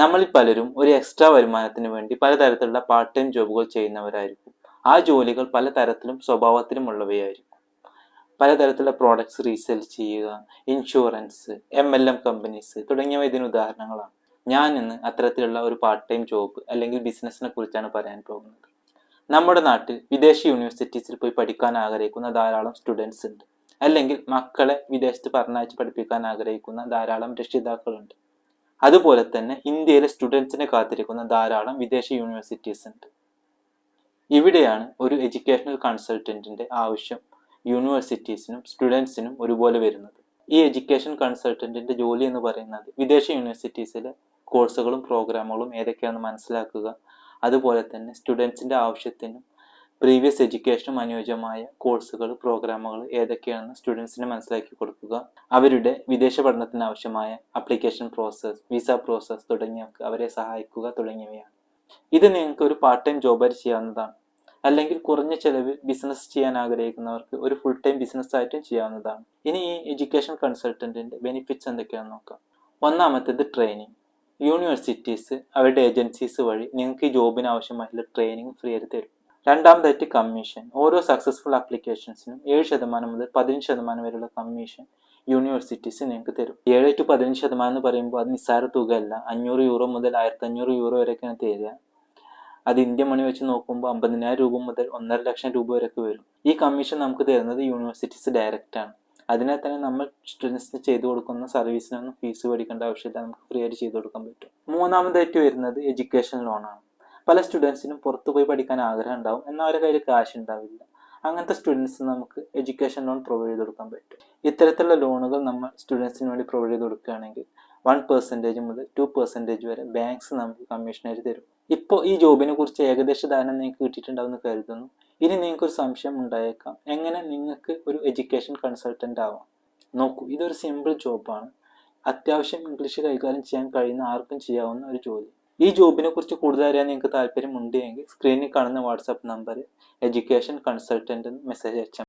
നമ്മളിൽ പലരും ഒരു എക്സ്ട്രാ വരുമാനത്തിന് വേണ്ടി പലതരത്തിലുള്ള പാർട്ട് ടൈം ജോബുകൾ ചെയ്യുന്നവരായിരിക്കും. ആ ജോലികൾ പലതരത്തിലും സ്വഭാവത്തിലും ഉള്ളവയായിരിക്കും പലതരത്തിലുള്ള പ്രോഡക്ട്സ് റീസെൽ ചെയ്യുക insurance M L M companies തുടങ്ങിയവ ഇതിന് ഉദാഹരണങ്ങളാണ്. ഞാൻ ഇന്ന് അത്തരത്തിലുള്ള ഒരു പാർട്ട് ടൈം ജോബ് അല്ലെങ്കിൽ ബിസിനസ്സിനെ കുറിച്ചാണ് പറയാൻ പോകുന്നത്. നമ്മുടെ നാട്ടിൽ വിദേശ യൂണിവേഴ്സിറ്റീസിൽ പോയി പഠിക്കാൻ ആഗ്രഹിക്കുന്ന ധാരാളം സ്റ്റുഡൻസ് ഉണ്ട്. അല്ലെങ്കിൽ മക്കളെ വിദേശത്ത് പറഞ്ഞയച്ച് പഠിപ്പിക്കാൻ ആഗ്രഹിക്കുന്ന ധാരാളം രക്ഷിതാക്കളുണ്ട്. അതുപോലെ തന്നെ ഇന്ത്യയിലെ സ്റ്റുഡൻസിനെ കാത്തിരിക്കുന്ന ധാരാളം വിദേശ യൂണിവേഴ്സിറ്റീസ് ഉണ്ട്. ഇവിടെയാണ് ഒരു എഡ്യൂക്കേഷണൽ കൺസൾട്ടന്റിന്റെ ആവശ്യം. യൂണിവേഴ്സിറ്റീസിനും സ്റ്റുഡൻസിനും ഒരുപോലെ വരുന്നത്. ഈ എഡ്യൂക്കേഷൻ കൺസൾട്ടന്റിന്റെ ജോലി എന്ന് പറയുന്നത് വിദേശ യൂണിവേഴ്സിറ്റീസിലെ കോഴ്സുകളും പ്രോഗ്രാമുകളും ഏതൊക്കെയാണെന്ന് മനസ്സിലാക്കുക. അതുപോലെ തന്നെ സ്റ്റുഡൻസിന്റെ ആവശ്യത്തിനും പ്രീവിയസ് എഡ്യൂക്കേഷനും അനുയോജ്യമായ കോഴ്സുകൾ പ്രോഗ്രാമുകൾ ഏതൊക്കെയാണെന്ന് സ്റ്റുഡൻസിന് മനസ്സിലാക്കി കൊടുക്കുക. അവരുടെ വിദേശ പഠനത്തിന് ആവശ്യമായ അപ്ലിക്കേഷൻ പ്രോസസ്സ് വിസ പ്രോസസ്സ് തുടങ്ങിയവ അവരെ സഹായിക്കുക തുടങ്ങിയവയാണ്. ഇത് നിങ്ങൾക്ക് ഒരു പാർട്ട് ടൈം ജോബായിട്ട് ചെയ്യാവുന്നതാണ്. അല്ലെങ്കിൽ കുറഞ്ഞ ചെലവിൽ ബിസിനസ് ചെയ്യാൻ ആഗ്രഹിക്കുന്നവർക്ക് ഒരു ഫുൾ ടൈം ബിസിനസ് ആയിട്ടും ചെയ്യാവുന്നതാണ്. ഇനി ഈ എഡ്യൂക്കേഷൻ കൺസൾട്ടന്റിന്റെ ബെനിഫിറ്റ്സ് എന്തൊക്കെയാണെന്ന് നോക്കാം. ഒന്നാമത്തേത് ട്രെയിനിങ് യൂണിവേഴ്സിറ്റീസ് അവരുടെ ഏജൻസീസ് വഴി നിങ്ങൾക്ക് ഈ ജോബിന് ആവശ്യമായിട്ടുള്ള ട്രെയിനിങ് ഫ്രീ ആയിട്ട് തരും. രണ്ടാമതായിട്ട് കമ്മീഷൻ ഓരോ സക്സസ്ഫുൾ ആപ്ലിക്കേഷൻസിനും ഏഴ് ശതമാനം മുതൽ പതിനഞ്ച് ശതമാനം വരെയുള്ള കമ്മീഷൻ യൂണിവേഴ്സിറ്റീസ് നിങ്ങൾക്ക് തരും. ഏഴ് ടു പതിനഞ്ച് ശതമാനം എന്ന് പറയുമ്പോൾ അത് നിസ്സാര തുകയല്ല. അഞ്ഞൂറ് യൂറോ മുതൽ ആയിരത്തി അഞ്ഞൂറ് യൂറോ വരെയൊക്കെയാണ് തരിക. അത് ഇന്ത്യ മണി വെച്ച് നോക്കുമ്പോൾ അമ്പതിനായിരം രൂപ മുതൽ ഒന്നര ലക്ഷം രൂപ വരെയൊക്കെ വരും. ഈ കമ്മീഷൻ നമുക്ക് തരുന്നത് യൂണിവേഴ്സിറ്റീസ് ഡയറക്റ്റ് ആണ്. അതിനെ തന്നെ നമ്മൾ സ്റ്റുഡൻസിന് ചെയ്തു കൊടുക്കുന്ന സർവീസിനൊന്നും ഫീസ് മേടിക്കേണ്ട ആവശ്യമില്ല. നമുക്ക് ഫ്രീ ആയിട്ട് ചെയ്തു കൊടുക്കാൻ പറ്റും. മൂന്നാമതായിട്ട് വരുന്നത് എഡ്യൂക്കേഷൻ ലോണാണ് പല സ്റ്റുഡൻസിനും പുറത്തു പോയി പഠിക്കാൻ ആഗ്രഹം ഉണ്ടാവും എന്നാൽ അവരുടെ കയ്യിൽ കാശ് ഉണ്ടാവില്ല. അങ്ങനത്തെ സ്റ്റുഡൻസിന് നമുക്ക് എഡ്യൂക്കേഷൻ ലോൺ പ്രൊവൈഡ് ചെയ്ത് കൊടുക്കാൻ പറ്റും. ഇത്തരത്തിലുള്ള ലോണുകൾ നമ്മൾ സ്റ്റുഡൻസിന് വേണ്ടി പ്രൊവൈഡ് ചെയ്ത് കൊടുക്കുകയാണെങ്കിൽ വൺ പെർസെന്റേജ് മുതൽ ടു പെർസെന്റേജ് വരെ ബാങ്ക്സ് നമുക്ക് കമ്മീഷനായിട്ട് തരും. ഇപ്പോൾ ഈ ജോബിനെ കുറിച്ച് ഏകദേശ ധാരണ നിങ്ങൾക്ക് കിട്ടിയിട്ടുണ്ടാവുമെന്ന് കരുതുന്നു. ഇനി നിങ്ങൾക്ക് ഒരു സംശയം ഉണ്ടായേക്കാം. എങ്ങനെ നിങ്ങൾക്ക് ഒരു എഡ്യൂക്കേഷൻ കൺസൾട്ടന്റ് ആവാം? നോക്കൂ ഇതൊരു സിമ്പിൾ ജോബാണ് അത്യാവശ്യം ഇംഗ്ലീഷ് കൈകാര്യം ചെയ്യാൻ കഴിയുന്ന ആർക്കും ചെയ്യാവുന്ന ഒരു ജോലി. ഈ ജോബിനെ കുറിച്ച് കൂടുതൽ അറിയാൻ നിങ്ങൾക്ക് താല്പര്യമുണ്ട് എങ്കിൽ സ്ക്രീനിൽ കാണുന്ന WhatsApp number education consultant message അയച്ചാൽ